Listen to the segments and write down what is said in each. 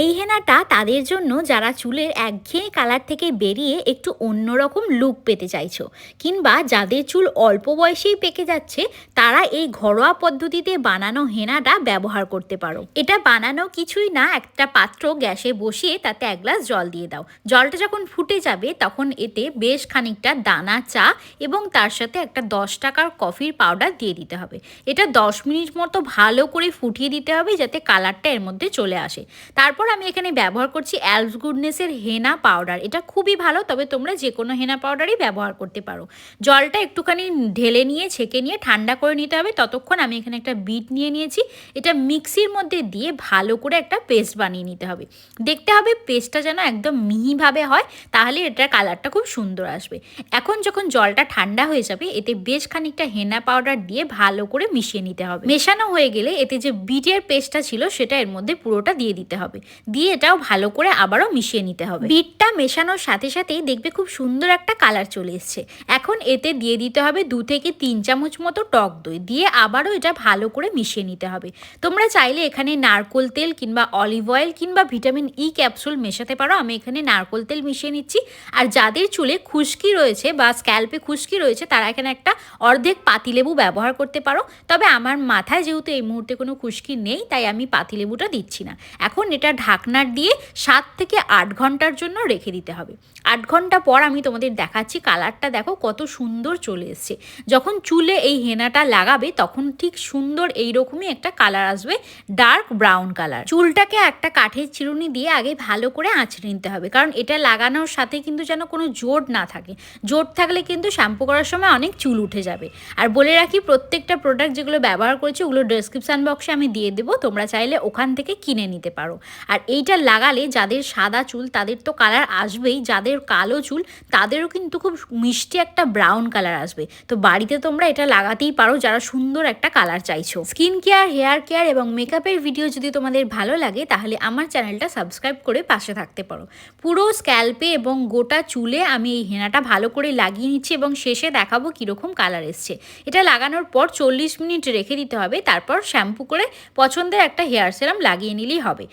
এই হেনাটা তাদের জন্য যারা চুলের একঘেয়ে কালার থেকে বেরিয়ে একটু অন্যরকম লুক পেতে চাইছো, কিংবা যাদের চুল অল্প বয়সেই পেকে যাচ্ছে, তারা এই ঘরোয়া পদ্ধতিতে বানানো হেনাটা ব্যবহার করতে পারো। এটা বানানো কিছুই না, একটা পাত্র গ্যাসে বসিয়ে তাতে এক গ্লাস জল দিয়ে দাও। জলটা যখন ফুটে যাবে, তখন এতে বেশ খানিকটা দানা, চা এবং তার সাথে একটা দশ টাকার কফির পাউডার দিয়ে দিতে হবে। এটা দশ মিনিট মতো ভালো করে ফুটিয়ে দিতে হবে যাতে কালারটা এর মধ্যে চলে আসে। তারপর আমি এখানে ব্যবহার করছি অ্যালস গুডনেসের হেনা পাউডার এটা খুবই ভালো, তবে তোমরা যে কোনো হেনা পাউডারই ব্যবহার করতে পারো। জলটা একটুখানি ঢেলে নিয়ে, ছেঁকে নিয়ে, ঠান্ডা করে নিতে হবে। ততক্ষণ আমি এখানে একটা বিট নিয়ে নিয়েছি। এটা মিক্সির মধ্যে দিয়ে ভালো করে একটা পেস্ট বানিয়ে নিতে হবে। দেখতে হবে পেস্টটা যেন একদম মিহিভাবে হয়, তাহলে এটার কালারটা খুব সুন্দর আসবে। এখন যখন জলটা ঠান্ডা হয়ে যাবে, এতে বেশ খানিকটা হেনা পাউডার দিয়ে ভালো করে মিশিয়ে নিতে হবে। মেশানো হয়ে গেলে এতে যে বিটের পেস্টটা ছিল, সেটা এর মধ্যে পুরোটা দিয়ে দিতে হবে। দিয়ে এটাও ভালো করে আবারও মিশিয়ে নিতে হবে। বিটটা মেশানোর সাথে সাথেই দেখবে খুব সুন্দর একটা কালার চলে এসছে। এখন এতে দিয়ে দিতে হবে দু থেকে তিন চামচ মতো টক দই। দিয়ে আবারও এটা ভালো করে মিশিয়ে নিতে হবে। তোমরা চাইলে এখানে নারকোল তেল কিংবা অলিভ অয়েল কিংবা ভিটামিন ই ক্যাপসুল মেশাতে পারো। আমি এখানে নারকোল তেল মিশিয়ে নিচ্ছি। আর যাদের চুলে খুশকি রয়েছে বা স্ক্যাল্পে খুশকি রয়েছে, তারা এখানে একটা অর্ধেক পাতিলেবু ব্যবহার করতে পারো। তবে আমার মাথায় যেহেতু এই মুহূর্তে কোনো খুশকি নেই, তাই আমি পাতিলেবুটা দিচ্ছি না। এখন এটা ঢাকনার দিয়ে সাত থেকে আট ঘণ্টার জন্য রেখে দিতে হবে। আট ঘণ্টা পর আমি তোমাদের দেখাচ্ছি কালারটা, দেখো কত সুন্দর চলে এসছে। যখন চুলে এই হেনাটা লাগাবে, তখন ঠিক সুন্দর এই এইরকমই একটা কালার আসবে ডার্ক ব্রাউন কালার চুলটাকে একটা কাঠের চিরুনি দিয়ে আগে ভালো করে আঁচড়ে নিতে হবে, কারণ এটা লাগানোর সাথে কিন্তু যেন কোনো জোট না থাকে। জোট থাকলে কিন্তু শ্যাম্পু করার সময় অনেক চুল উঠে যাবে। আর বলে রাখি, প্রত্যেকটা প্রোডাক্ট যেগুলো ব্যবহার করেছি, ওগুলো ডেসক্রিপশান বক্সে আমি দিয়ে দেবো, তোমরা চাইলে ওখান থেকে কিনে নিতে পারো। আর এইটা লাগালে যাদের সাদা চুল, তাদের তো কালার আসবেই। যাদের কালো চুল, তাদেরও কিন্তু খুব মিষ্টি একটা ব্রাউন কালার আসবে। তো বাড়িতে তোমরা এটা লাগাতেই পারো, যারা সুন্দর একটা কালার চাইছো। স্কিন কেয়ার হেয়ার কেয়ার এবং মেকআপের ভিডিও যদি তোমাদের ভালো লাগে, তাহলে আমার চ্যানেলটা সাবস্ক্রাইব করে পাশে থাকতে পারো। পুরো স্ক্যাল্পে এবং গোটা চুলে আমি এই হেনাটা ভালো করে লাগিয়ে নিচ্ছি এবং শেষে দেখাবো কীরকম কালার এসছে। এটা লাগানোর পর চল্লিশ মিনিট রেখে দিতে হবে, তারপর শ্যাম্পু করে পছন্দের একটা হেয়ার সেরাম লাগিয়ে নিলেই হবে।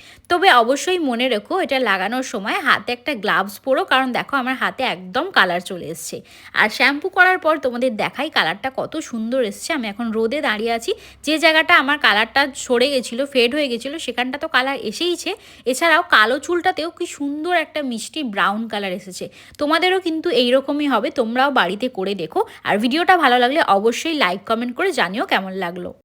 তবে অবশ্যই মনে রেখো, এটা লাগানোর সময় হাতে একটা গ্লাভস পরো, কারণ দেখো আমার হাতে একদম কালার চলে এসছে। আর শ্যাম্পু করার পর তোমাদের দেখাই কালারটা কত সুন্দর এসছে। আমি এখন রোদে দাঁড়িয়ে আছি, যে জায়গাটা আমার কালারটা সরে গেছিল ফেড হয়ে গেছিল, সেখানটা তো কালার এসেইছে। এছাড়াও কালো চুলটাতেও কি সুন্দর একটা মিষ্টি ব্রাউন কালার এসেছে। তোমাদেরও কিন্তু এইরকমই হবে, তোমরাও বাড়িতে করে দেখো। আর ভিডিওটা ভালো লাগলে অবশ্যই লাইক কমেন্ট করে জানিও কেমন লাগল।